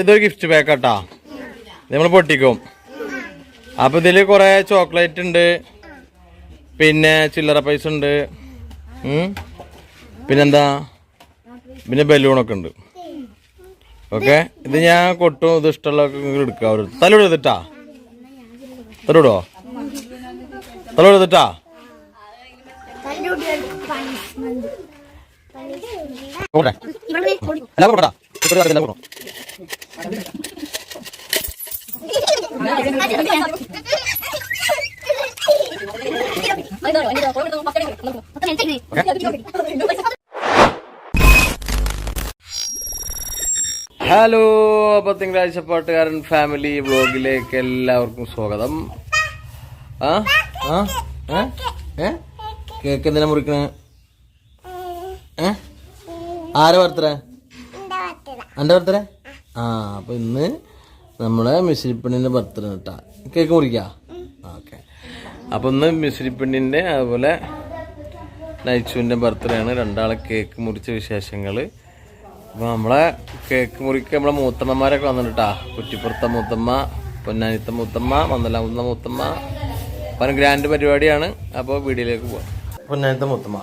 ഇതൊരു ഗിഫ്റ്റ് പാക്കാട്ടാ നമ്മൾ പൊട്ടിക്കും. അപ്പൊ ഇതിൽ കുറെ ചോക്ലേറ്റ് ഉണ്ട്. പിന്നെ ചില്ലറ പൈസ ഉണ്ട്. പിന്നെന്താ? പിന്നെ ബലൂണൊക്കെ ഉണ്ട്. ഓക്കെ ഇത് ഞാൻ കൊട്ടും ഇത് ഇഷ്ടമുള്ള എടുക്കുക എടുക്കാം. അവർ തലോട് എടുത്തിട്ടാ? തലോടോ? തലോട് എടുത്തിട്ടാ? പോട്ടെ ഹലോ അപ്പൊ തിങ്കളാഴ്ച പാട്ടുകാരൻ ഫാമിലി വ്ലോഗിലേക്ക് എല്ലാവർക്കും സ്വാഗതം. ആ? ആ? ഏ? കേക്ക് എന്തിനാ മുറിക്കണ? ഏ? ആരെ വർത്തര എന്റെ ബർത്ത്ഡേ ആ അപ്പൊ ഇന്ന് നമ്മളെ മിശ്രിപ്പെണ്ണിന്റെ ബർത്ത്ഡേ കേട്ടാ കേക്ക് മുറിക്കാ? ഓക്കെ. അപ്പൊ ഇന്ന് മിശ്രിപ്പെണ്ണിന്റെ അതുപോലെ നൈച്ചുവിന്റെ ബർത്ത്ഡേ ആണ്. രണ്ടാളെ കേക്ക് മുറിച്ച വിശേഷങ്ങൾ അപ്പൊ നമ്മളെ കേക്ക് മുറിക്ക് നമ്മളെ മൂത്തമ്മമാരൊക്കെ വന്നിട്ടാ കുറ്റിപ്പുറത്തെ മൂത്തമ്മ പൊന്നാനിത്ത മൂത്തമ്മ മന്ദലാമുന്ന മൂത്തമ്മ. അപ്പം ഗ്രാൻഡ് പരിപാടിയാണ്. അപ്പോൾ വീഡിയോയിലേക്ക് പോവാം. പൊന്നാനിത്ത മൂത്തമ്മ.